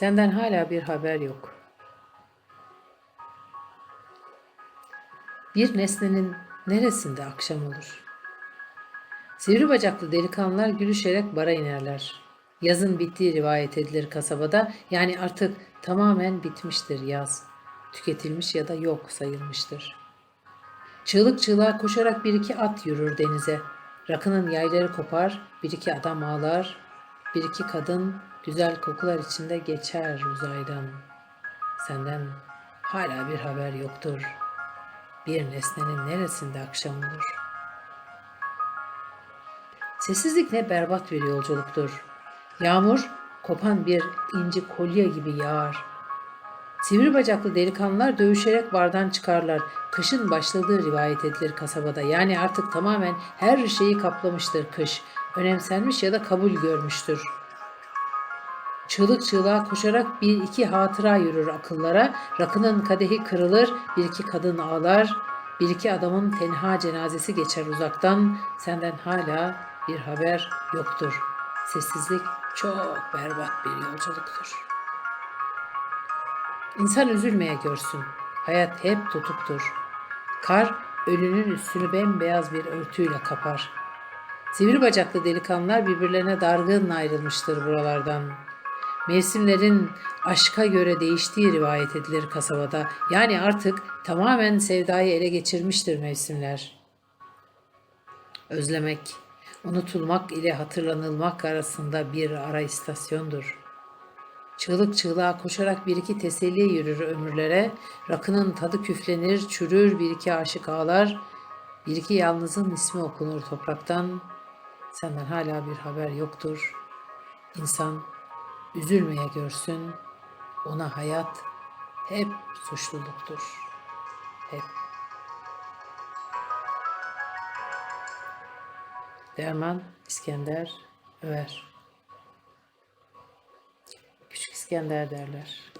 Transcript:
Senden hala bir haber yok. Bir nesnenin neresinde akşam olur? Sivri bacaklı delikanlılar gülüşerek bara inerler. Yazın bittiği rivayet edilir kasabada. Yani artık tamamen bitmiştir yaz. Tüketilmiş ya da yok sayılmıştır. Çığlık çığlığa koşarak bir iki at yürür denize. Rakının yayları kopar, bir iki adam ağlar, bir iki kadın güzel kokular içinde geçer uzaydan. Senden hala bir haber yoktur. Bir nesnenin neresinde akşam olur? Sessizlik ne berbat bir yolculuktur. Yağmur kopan bir inci kolye gibi yağar. Sivri bacaklı delikanlılar dövüşerek bardan çıkarlar. Kışın başladığı rivayet edilir kasabada. Yani artık tamamen her şeyi kaplamıştır kış. Önemsenmiş ya da kabul görmüştür. Çığlık çığlığa koşarak bir iki hatıra yürür akıllara. Rakının kadehi kırılır, bir iki kadın ağlar. Bir iki adamın tenha cenazesi geçer uzaktan. Senden hala bir haber yoktur. Sessizlik çok berbat bir yolculuktur. İnsan üzülmeye görsün. Hayat hep tutuktur. Kar ölünün üstünü bembeyaz bir örtüyle kapar. Sivri bacaklı delikanlılar birbirlerine dargın ayrılmıştır buralardan. Mevsimlerin aşka göre değiştiği rivayet edilir kasabada. Yani artık tamamen sevdayı ele geçirmiştir mevsimler. Özlemek, unutulmak ile hatırlanılmak arasında bir ara istasyondur. Çığlık çığlığa koşarak bir iki teselli yürür ömürlere. Rakının tadı küflenir, çürür, bir iki aşık ağlar. Bir iki yalnızın ismi okunur topraktan. Senden hala bir haber yoktur. İnsan üzülmeye görsün. Ona hayat hep suçluluktur. Hep. Derman İskender Över. Küçük İskender derler.